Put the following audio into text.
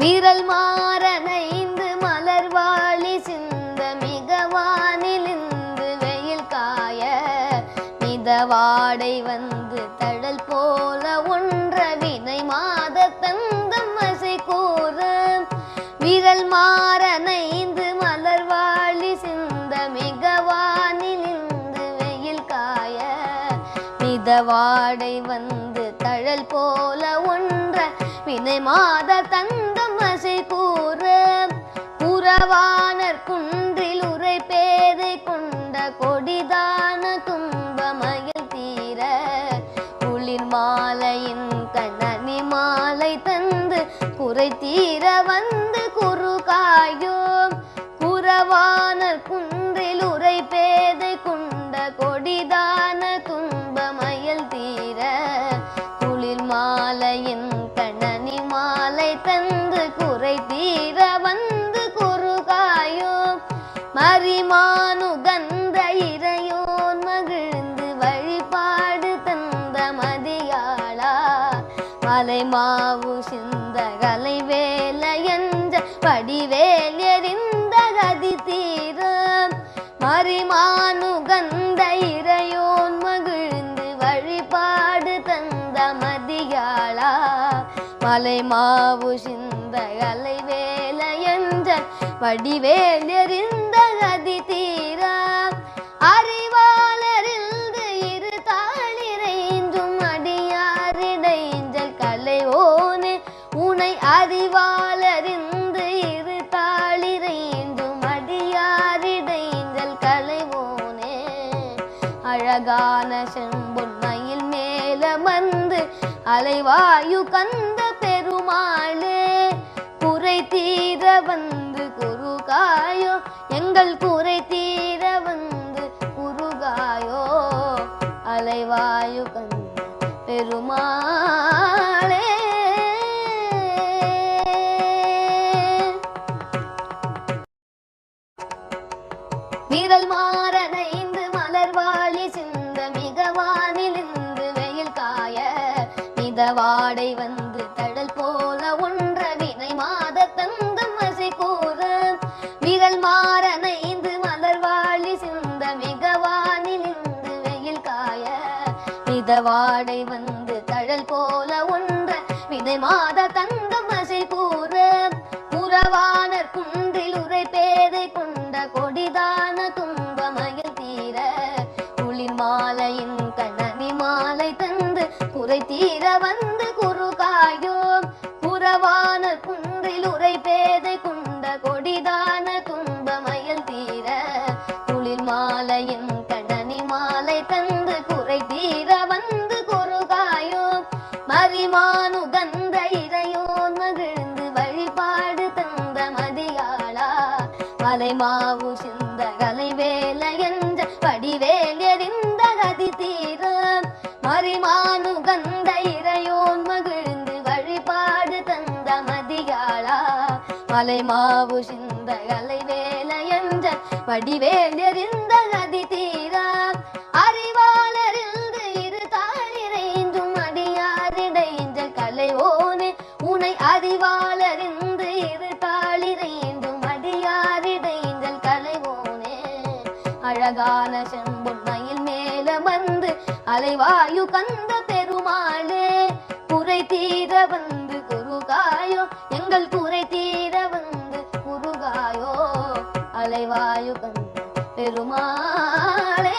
வீரல் மாறனைந்து மலர் வாழி சிந்த மிகவானிலிந்து வெயில் காய மிதவாடை வந்து தழல் போல ஒன்ற வினை மாத தந்தம் அசை கூற. விரல் மாறனைந்து மலர் வாழி சிந்த மிகவானிலிந்து வெயில் காய மிதவாடை வந்து தழல் போல ஒன்ற வினை மாத தந்தம் குறை வந்து குறுகாயும் குறவான குன்றில் உரை பேதை குண்ட கொடிதான துன்பமயல் தீர. குளிர் மாலையின் கணனி மாலை தந்து குறை தீர வந்து குறுகாயும் மரிமானு கந்த இறையோன் மகிழ்ந்து வழிபாடு தந்த மதியாளா. மலை மாவு சிந்த கலை படிவேல் எறிந்த கதி தீர மரிமானு கந்த இறையோன் மகிழ்ந்து வழிபாடு தந்த மதியாளா. மலை மாவு சிந்த கலை வேலையன்ற என்ற வடிவேல் எறிந்த கதி தீரா அழகான செம்பொன்மையில் மேல வந்து அலைவாயு கந்த பெருமாளே. குறை தீர வந்து குருகாயோ எங்கள் குறை தீர வந்து குருகாயோ அலைவாயு கந்த பெருமாளே. வீரல் மாறனைந்து வாடை வந்து தடல் போல ஒன்ற வினை மாத தந்தம் அசை கூற. விரல் மாறனைந்து மலர் வாழி சிந்த மிகவானிலிருந்து வெயில் காய. மிதவாடை வந்து தழல் போல ஒன்ற வினை மாத தந்தம் அசை கூற. புறவானர் குன்றில் உரை பேதை கொண்ட கொடிதான துன்பமயில் தீர. குளிர் மாலையின் குறை தந்து குறை தீர வந்து குறு குறவான குன்றில் உரை பேதை குண்ட கொடிதான துன்பமயில் தீர. குளிர் மாலையின் கடனி மாலை தந்து குறை தீர வந்து குறு காயும். மரிமானு கந்த இறையோன் மகிழ்ந்து வழிபாடு தந்த மதியாளா. மலை மாவு சிந்த கலை பரிமானுகந்த இறையோன் மகிழ்ந்து வழிபாடு தந்த மதியாளா? மலை மாவு சிந்த கலை வேல என்ற வடிவேல் எறிந்த கதி தீரா? அறிவாளறிந்து இரு தாளிரைந்தும் அடியாரிடைந்த கலைவோனே உனை அறிவாளறிந்து இரு தாளிரைந்தும் அடியாரிடைந்தல் கலைவோனே. அழகான செம்பொன்மையில் அலைவாயு கந்த பெருமாளே குறை தீர வந்து குருகாயோ எங்கள் குறை தீர வந்து குருகாயோ அலைவாயு கந்த பெருமாளே.